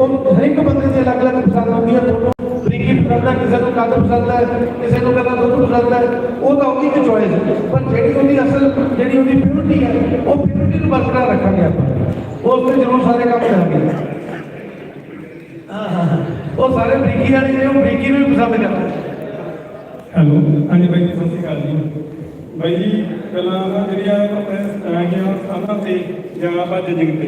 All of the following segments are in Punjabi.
ਉਹ ਹਰ ਇੱਕ ਬੰਦੇ ਦੀ ਅਲੱਗ-ਅਲੱਗ ਪਸੰਦ ਹੁੰਦੀ ਹੈ ਤੁਹਾਨੂੰ ਬਰੀਕੀ ਪਸੰਦ ਹੈ ਕਿਸੇ ਨੂੰ ਕੱਦ ਪਸੰਦ ਹੈ ਕਿਸੇ ਨੂੰ ਕਹਿੰਦਾ ਦੁੱਧ ਪਸੰਦ ਹੈ ਉਹ ਤਾਂ ਉਹਦੀ ਇੱਕ ਚੋਇਸ ਹੈ ਪਰ ਜਿਹੜੀ ਉਹਦੀ ਅਸਲ ਜਿਹੜੀ ਉਹਦੀ ਪਿਓਰਿਟੀ ਹੈ ਉਹ ਪਿਓਰਿਟੀ ਨੂੰ ਬਰਕਰਾਰ ਰੱਖਾਂਗੇ ਆਪਾਂ ਉਸ ਤੇ ਜ਼ਰੂਰ ਸਾਰੇ ਕੰਮ ਕਰਾਂਗੇ ਹਾਂ ਹਾਂ ਹਾਂ। ਉਹ ਸਾਰੇ ਬਰੀਕੀ ਵਾਲੇ ਜਿਹੜੇ ਉਹ ਬਰੀਕੀ ਨੂੰ ਵੀ ਪਸੰਦ ਕਰਦੇ ਹੈਲੋ ਹਾਂਜੀ ਬਾਈ ਜੀ ਸਤਿ ਸ਼੍ਰੀ ਅਕਾਲ ਜੀ ਬਾਈ ਜੀ ਪਹਿਲਾਂ ਨਾ ਜਿਹੜੀਆਂ ਆਪਣੇ ਆਈਆਂ ਸਾਨਾਂ ਤੇ ਜਾਂ ਆਪਾਂ ਜਜਿੰਗ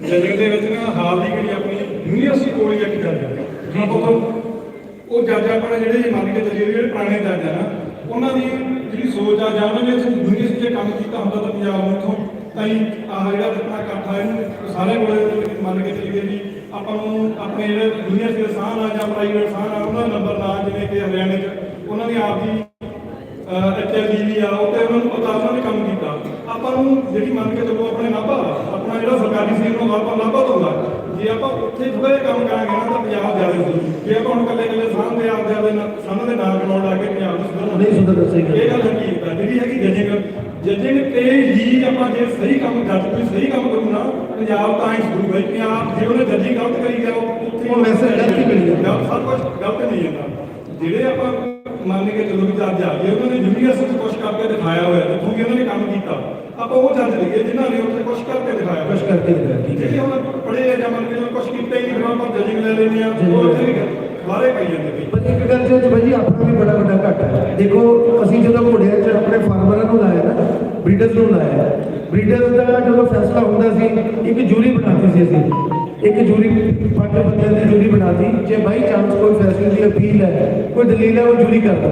ਤੇ ਦੇ ਵਿੱਚ ਨਾ ਹਾਲ ਦੀ ਜਿਹੜੀ ਆਪਣੀ ਯੂਨੀਵਰਸਿਟੀ ਕੋਲ ਇੱਕ ਜੱਜ ਆ ਉਹ ਉਹ ਜੱਜ ਆਪਣਾ ਜਿਹੜੇ ਮੰਨ ਕੇ ਚੱਲੀਏ ਵੀ ਜਿਹੜੇ ਪੁਰਾਣੇ ਜੱਜ ਆ ਨਾ, ਉਹਨਾਂ ਦੀ ਜਿਹੜੀ ਸੋਚ ਆ ਜਾਂ ਉਹਨਾਂ ਨੇ ਯੂਨੀਵਰਸਿਟੀ 'ਚ ਕੰਮ ਕੀਤਾ ਹੁੰਦਾ ਤਾਂ ਪੰਜਾਬ ਨੂੰ ਇੱਥੋਂ ਤਾਈ ਆਹ ਜਿਹੜਾ ਆਪਣਾ ਇਕੱਠਾ ਇਹਨੂੰ ਸਾਰੇ ਕੋਲੇ ਮੰਨ ਕੇ ਚੱਲੀਏ ਜੀ ਆਪਾਂ ਨੂੰ ਆਪਣੇ ਜਿਹੜੇ ਯੂਨੀਵਰਸਿਟੀ ਦੇ ਸਾਹ ਆ ਜਾਂ ਪ੍ਰਾਈਵੇਟ ਸਾਹ ਆ, ਉਹਨਾਂ ਦਾ ਨੰਬਰ ਨਾ ਜਿਵੇਂ ਕਿ ਹਰਿਆਣੇ 'ਚ, ਉਹਨਾਂ ਦੀ ਆਪ ਦੀ ਐਚਐਲਡੀ ਵੀ ਆ ਤੇ ਉਹਨਾਂ ਨੂੰ ਪਤਾ ਉਹਨਾਂ ਨੇ ਕੰਮ ਕੀਤਾ। ਆਪਾਂ ਨੂੰ ਜਿਹੜੀ ਮੰਨ ਕੇ ਚੱਲੋ ਆਪਣੇ ਨਾਭਾ ਆਪਣਾ ਜਿਹੜਾ ਸਰਕਾਰੀ ਸੀ ਉਹਨੂੰ ਆਪਾਂ ਨਾਭਾ ਤੋਂ ਲਾ ਜੇ ਆਪਾਂ ਉੱਥੇ ਥੋੜਾ ਜਿਹਾ ਕੰਮ ਕਰਾਂਗੇ ਨਾ ਤਾਂ ਪੰਜਾਬ ਸੀ ਜੇ ਆਪਾਂ ਹੁਣ ਕੱਲੇ ਕੱਲੇ ਸਾਹਮਣੇ ਆਪਦੇ ਆਪਦੇ ਸਾਹਮਣੇ ਦੇ ਨਾਂ ਕਰਾਉਣ ਲੱਗ ਗਏ ਪੰਜਾਬ ਨੂੰ ਨਹੀਂ ਸੁਧਰਨਾ, ਸਹੀ ਗੱਲ। ਇਹ ਗੱਲ ਹਕੀਕਤ ਹੈ। ਜਿਹੜੀ ਹੈਗੀ ਜਜਿੰਗ ਜਜਿੰਗ ਤੇ ਹੀ ਆਪਾਂ ਜੇ ਸਹੀ ਕੰਮ ਜੱਜ ਕੋਈ ਸਹੀ ਕੰਮ ਕਰੂ ਨਾ ਪੰਜਾਬ ਤਾਂ ਹੀ ਸੁਧਰੂ ਬਈ। ਪੰਜਾਬ ਜੇ ਉਹਨੇ ਜੱਜੀ ਗਲਤ ਕਰੀ ਗਿਆ ਉਹ ਉੱਥੇ ਉਹ ਵੈਸੇ ਗਲਤ ਮਿਲੀ ਜਾਂਦਾ। ਸਭ ਕੁਝ ਗਲਤ ਨਹੀਂ ਜਾਂਦਾ ਜਿਹੜੇ ਆਪਾਂ ਮੰਨ ਕੇ ਚੱਲੋ ਵੀ ਜੱਜ ਆ ਗਏ ਉਹਨਾਂ ਨੇ ਯੂਨੀਵਰਸਿਟੀ ਕੁਝ ਕਰਕੇ ਦਿਖਾਇਆ ਹੋਇਆ ਜਿੱਥੋਂ ਕਿ ਉਹਨਾਂ ਨੇ ਕੰਮ ਕੀਤਾ। ਆਪਾਂ ਉਹ ਜੱਜ ਲਈਏ ਜਿਨ੍ਹਾਂ ਨੇ ਉੱਥੇ ਕੁਝ ਕਰਕੇ ਦਿਖਾਇਆ ਕੁਛ ਕਰਕੇ ਦਿਖਾਇਆ, ਠੀਕ ਹੈ। ਜਿਹੜੇ ਹੁਣ ਪੜ੍ਹੇ ਆ ਜਾਂ ਮੰਨ ਕੇ ਕੁਝ ਕੀਤਾ ਹੀ ਨਹੀਂ ਫਿਰ ਆਪਾਂ ਜਜਿੰਗ ਲੈ ਲੈਂਦੇ ਆ ਉਹ ਉੱਥੇ ਵੀ ਬਾਰੇ ਪਈ ਜਾਂਦੇ ਵੀ ਪਰ ਇੱਕ ਗੱਲ ਚ ਭਾਈ ਜੀ ਆਪਣਾ ਵੀ ਬੜਾ ਵੱਡਾ ਘਾਟਾ ਹੈ। ਦੇਖੋ ਅਸੀਂ ਜਦੋਂ ਘੋੜਿਆਂ 'ਚ ਆਪਣੇ ਫਾਰਮਰਾਂ ਨੂੰ ਲਾਇਆ ਨਾ ਬਰੀਡਰਸ ਨੂੰ ਲਾਇਆ ਬਰੀਡਰਸ ਦਾ ਜਦੋਂ ਫੈਸਲਾ ਹੁੰਦਾ ਸੀ, ਇੱਕ ਜੂਰੀ ਬਣਾਤੀ ਸੀ ਅਸੀਂ। ਇੱਕ ਜੂਰੀ ਪੰਜ ਬੰਦਿਆਂ ਦੀ ਜੂਰੀ ਬਣਾਤੀ, ਜੇ ਬਾਈ ਚਾਂਸ ਕੋਈ ਫੈਸਲੇ ਦੀ ਅਪੀਲ ਹੈ, ਕੋਈ ਦਲੀਲ ਹੈ, ਉਹ ਜੂਰੀ ਕਰਦਾ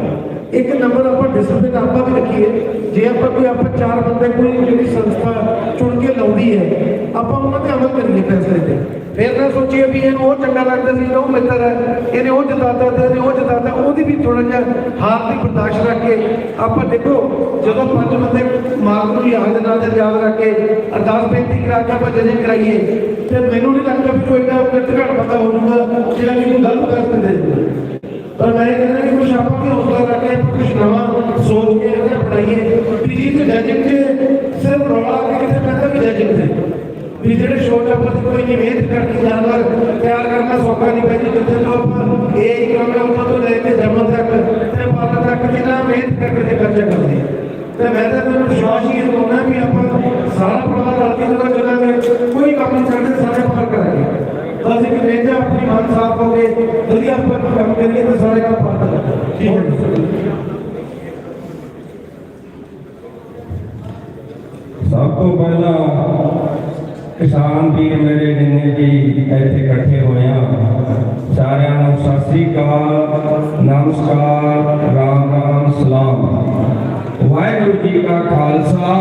ਇੱਕ ਨੰਬਰ ਆਪਾਂ ਡਿਸਪਲਿਨ ਆਪਾਂ ਵੀ ਰੱਖੀਏ। ਜੇ ਆਪਾਂ ਕੋਈ ਆਪਾਂ ਚਾਰ ਬੰਦੇ, ਕੋਈ ਜਿਹੜੀ ਸੰਸਥਾ ਚੁਣ ਕੇ ਲਾਉਂਦੀ ਹੈ, ਆਪਾਂ ਉਹਨਾਂ ਤੇ ਅਮਲ ਕਰੀਏ ਫੈਸਲੇ ਤੇ। ਫਿਰ ਨਾ ਸੋਚੀਏ ਵੀ ਇਹਨੂੰ ਉਹ ਚੰਗਾ ਲੱਗਦਾ ਸੀ ਉਹ ਮਿੱਤਰ ਹੈ, ਇਹਨੇ ਉਹ ਜਿਤਾਤਾ ਤੇ ਇਹਨੇ ਉਹ ਜਿਤਾਤਾ, ਉਹਦੀ ਵੀ ਥੋੜਾ ਜਿਹਾ ਹਾਰ ਦੀ ਬਰਦਾਸ਼ਤ ਰੱਖ ਕੇ ਆਪਾਂ ਦੇਖੋ, ਜਦੋਂ ਪੰਜ ਬੰਦੇ ਮਾਲਕ ਨੂੰ ਯਾਦ ਦੇ ਨਾਲ ਤੇ ਯਾਦ ਰੱਖ ਕੇ ਅਰਦਾਸ ਬੇਨਤੀ ਕਰਾ ਕੇ ਆਪਾਂ ਜਜਿੰਗ ਕਰਾਈਏ, ਤੇ ਮੈਨੂੰ ਨਹੀਂ ਲੱਗਦਾ ਵੀ ਕੋਈ ਨਾ ਕਿਤੇ ਘੱਟ ਬੰਦਾ ਹੋ ਜਾਊਗਾ, ਜਿਹੜਾ ਵੀ ਕੋਈ ਗਲਤ ਕਰ ਦਿੰਦੇ। ਪਰ ਮੈਂ ਕਹਿੰਦਾ ਕਿ ਕੁਝ ਆਪਾਂ ਵੀ ਹੌਸਲਾ ਰੱਖ ਕੇ ਕੁਝ ਨਵਾਂ ਸੋਚ ਕੇ ਇਹਦਾ ਬਣਾਈਏ, ਵੀ ਜੀ ਤੇ ਜਜਿੰਗ ਤੇ ਸਿਰਫ ਰੌਲਾ ਕੇ ਕਿਤੇ ਪੈਂਦਾ ਵੀ ਜਜਿੰਗ ਤੇ। ਵੀ ਜਿਹੜੇ ਛੋਟਾ ਪ੍ਰਤੀ ਕੋਈ ਨਹੀਂ ਮਿਹਨਤ ਕਰਕੇ ਜਾਨਵਰ ਤਿਆਰ ਕਰਨਾ ਸੌਖਾ ਨਹੀਂ ਪੈਂਦੀ, ਜਿੱਥੇ ਤੋਂ ਆਪਾਂ ਇਹ ਹੀ ਕੰਮ ਹੈ ਉੱਥੋਂ ਤੋਂ ਲੈ ਕੇ ਜਮਨ ਤੱਕ, ਤੇ ਪਾਲਣ ਤੱਕ ਜਿੰਨਾ ਮਿਹਨਤ ਕਰਕੇ ਤੇ ਖਰਚਾ ਕਰਦੇ ਆ। ਤੇ ਮੈਂ ਤਾਂ ਤੁਹਾਨੂੰ ਵਿਸ਼ਵਾਸ ਹੀ ਦਿਵਾਉਣਾ ਵੀ ਆਪਾਂ ਸਾਰਾ ਪਰਿਵਾਰ ਰਲ ਕੇ ਜਦੋਂ ਚੱਲਾਂਗੇ, ਕੋਈ ਕੰਮ ਨਹੀਂ ਛੱਡਦੇ ਸਾਰੇ ਪਾਰ ਕਰਾਂਗੇ। ਬਸ ਇੱਕ ਮੇਜਾ ਆਪਣੀ ਮਨ ਸਾਫ਼ ਹੋ ਕੇ ਵਧੀਆ ਆਪਾਂ ਕੰਮ ਕਰੀਏ ਤਾਂ ਸਾਰੇ ਕੰਮ ਪਾਰ ਕਰਾਂਗੇ। ਠੀਕ ਹੈ ਸਭ ਤੋਂ ਪਹਿਲਾਂ ਕਿਸਾਨ ਵੀਰ ਮੇਰੇ ਜਿੰਨੇ ਵੀ ਇੱਥੇ ਇਕੱਠੇ ਹੋਏ ਆ, ਸਾਰਿਆਂ ਨੂੰ ਸਤਿ ਸ੍ਰੀ ਅਕਾਲ, ਨਮਸਕਾਰ, ਰਾਮ ਰਾਮ, ਸਲਾਮ। ਵਾਹਿਗੁਰੂ ਜੀ ਕਾ ਖਾਲਸਾ,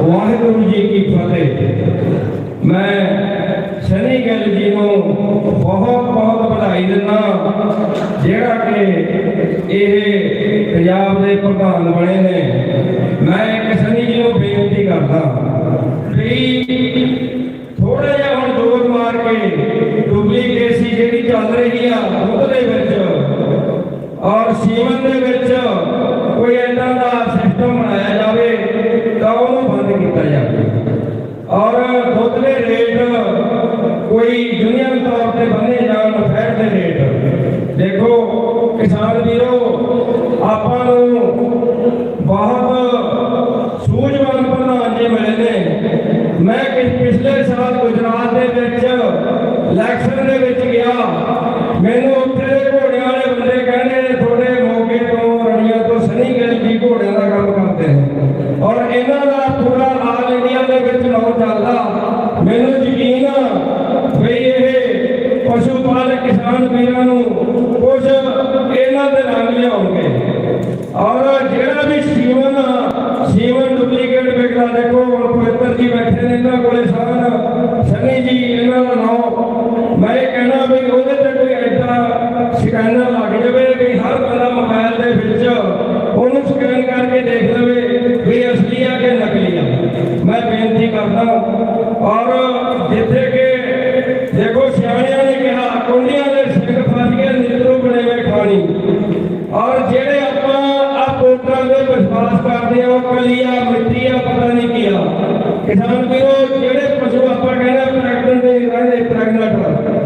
ਵਾਹਿਗੁਰੂ ਜੀ ਕੀ ਫਤਿਹ। ਮੈਂ ਸ਼ਨੀ ਗਿੱਲ ਜੀ ਨੂੰ ਬਹੁਤ ਬਹੁਤ ਵਧਾਈ ਦਿੰਦਾ ਜਿਹੜਾ ਕਿ ਇਹ ਪੰਜਾਬ ਦੇ ਪ੍ਰਧਾਨ ਬਣੇ ਨੇ। ਮੈਂ ਇੱਕ ਸ਼ਨੀ ਜੀ ਨੂੰ ਬੇਨਤੀ ਕਰਦਾ ਵੀ ਥੋੜਾ ਜਿਹਾ ਹੁਣ ਜੋਰ ਮਾਰ ਕੇ ਡੁਪਲੀਕੇਸੀ ਜਿਹੜੀ ਚੱਲ ਰਹੀ ਆ ਦੁੱਧ ਦੇ ਵਿੱਚ ਔਰ ਸੀਮਨ ਦੇ ਵਿੱਚ ਕੋਈ ਏਦਾਂ ਦਾ ਸਿਸਟਮ ਬਣਾਇਆ ਜਾਵੇ ਤਾਂ ਉਹਨੂੰ ਬੰਦ ਕੀਤਾ ਜਾਵੇ ਔਰ ਦੁੱਧ ਦੇ ਰੇਟ ਕੋਈ ਯੂਨੀਅਨ ਤੌਰ ਤੇ ਬੰਨੇ ਜਾਣ ਫੈਟ ਦੇ ਰੇਟ ਦੇਖੋ ਕਿਸਾਨ ਵੀਰੋ ਆਪਾਂ ਨੂੰ ਬਹੁਤ ਸੂਝਵਾਨ ਪ੍ਰਧਾਨ ਜੀ ਮਿਲੇ ਨੇ ਮੈਂ ਕਿ ਪਿਛਲੇ ਸਾਲ ਗੁਜਰਾਤ ਦੇ ਵਿੱਚ ਇਲੈਕਸ਼ਨ ਦੇ ਵਿੱਚ ਗਿਆ ਮੈਨੂੰ ਉੱਥੇ ਦੇ ਵਾਲੇ ਬੰਦੇ ਕਹਿੰਦੇ ਨੇ ਤੁਹਾਡੇ ਮੌਕੇ ਤੋਂ ਰਣੀਆਂ ਤੋਂ ਸਨੀ ਗਿੱਲ ਜੀ ਘੋੜਿਆਂ ਦਾ ਕੰਮ ਕਰਦੇ ਨੇ। ਔਰ ਇਹਨਾਂ ਦਾ ਪੂਰਾ ਆਲ ਇੰਡੀਆ ਦੇ ਵਿੱਚ ਨਾਮ ਚੱਲਦਾ। ਮੈਨੂੰ ਯਕੀਨ ਆ ਵੀ ਇਹ ਪਸ਼ੂ ਪਾਲਕ ਕਿਸਾਨ ਵੀਰਾਂ ਨੂੰ ਕੁਝ ਇਹਨਾਂ ਦੇ ਰੰਗ ਲਿਆਉਣਗੇ। ਔਰ ਜਿਹੜਾ ਵੀ ਸੀਵਨ ਆ, ਡੁਪਲੀਕੇਟ ਵਿਕਦਾ ਦੇਖੋ ਹੁਣ ਪਵਿੱਤਰ ਜੀ ਬੈਠੇ ਨੇ ਇਹਨਾਂ ਕੋਲੇ ਸਾਨ ਸਨੀ ਜੀ ਇਹਨਾਂ ਦਾ ਨਾਮ ਮੈਂ ਇਹ ਕਹਿਣਾ ਵੀ ਉਹਦੇ ਤੇ ਕੋਈ ਐਡਾ ਸਕੈਨਰ ਲੱਗ ਜਾਵੇ ਵੀ ਹਰ ਬੰਦਾ ਮੋਬਾਈਲ ਦੇ ਵਿੱਚ ਉਹਨੂੰ ਸਕੈਨ ਕਰਕੇ ਦੇਖ ਲਵੇ ਵੀ ਅਸਲੀ ਆ ਕਿ ਨਕਲੀ ਆ ਮੈਂ ਬੇਨਤੀ ਕਰਦਾ ਔਰ ਜਿੱਥੇ ਕਿ ਦੇਖੋ ਸਿਆਣਿਆਂ ਨੇ ਕਿਹਾ ਕੁੰਡੀਆਂ ਦੇ ਸਿੰਘ ਫਸ ਕੇ ਨਿਤਰੋ ਬਣੇ ਵੇ ਖਾਣੀ ਔਰ ਜਿਹੜੇ ਆਪਾਂ ਆ ਵੋਟਰਾਂ ਦੇ ਵਿਸ਼ਵਾਸ ਕਰਦੇ ਆ ਉਹ ਕਲੀਆ ਮਿੱਟੀ ਆ ਪਤਾ ਨਹੀਂ ਕੀ ਆ ਕਿਸਾਨ ਵੀਰੋ ਜਿਹੜੇ ਪਸ਼ੂ ਆਪਾਂ ਕਹਿੰਦੇ ਪ੍ਰੈਗਨੈਂਟ ਦੇ ਰਹਿੰਦੇ ਪ੍ਰੈਗਨੈਂਟ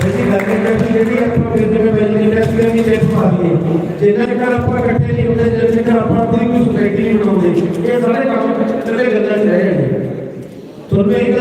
ਵੈਸੇ ਗੱਲ ਇਹ ਹੈ ਕਿ ਜਿਹੜੀ ਆਪਾਂ ਫਿਰ ਜਿਵੇਂ ਵੈਲੀ ਇੰਡਸਟਰੀ ਦੀ ਲਿਸਟ ਪਾ ਦਈਏ ਜਿੰਨਾ ਆਪਾਂ ਇਕੱਠੇ ਨਹੀਂ ਹੁੰਦੇ, ਜਿੰਨਾ ਚਿਰ ਆਪਾਂ ਆਪਣੀ ਕੋਈ ਸੁਸਾਇਟੀ ਨਹੀਂ ਬਣਾਉਂਦੇ, ਇਹ ਸਾਰੇ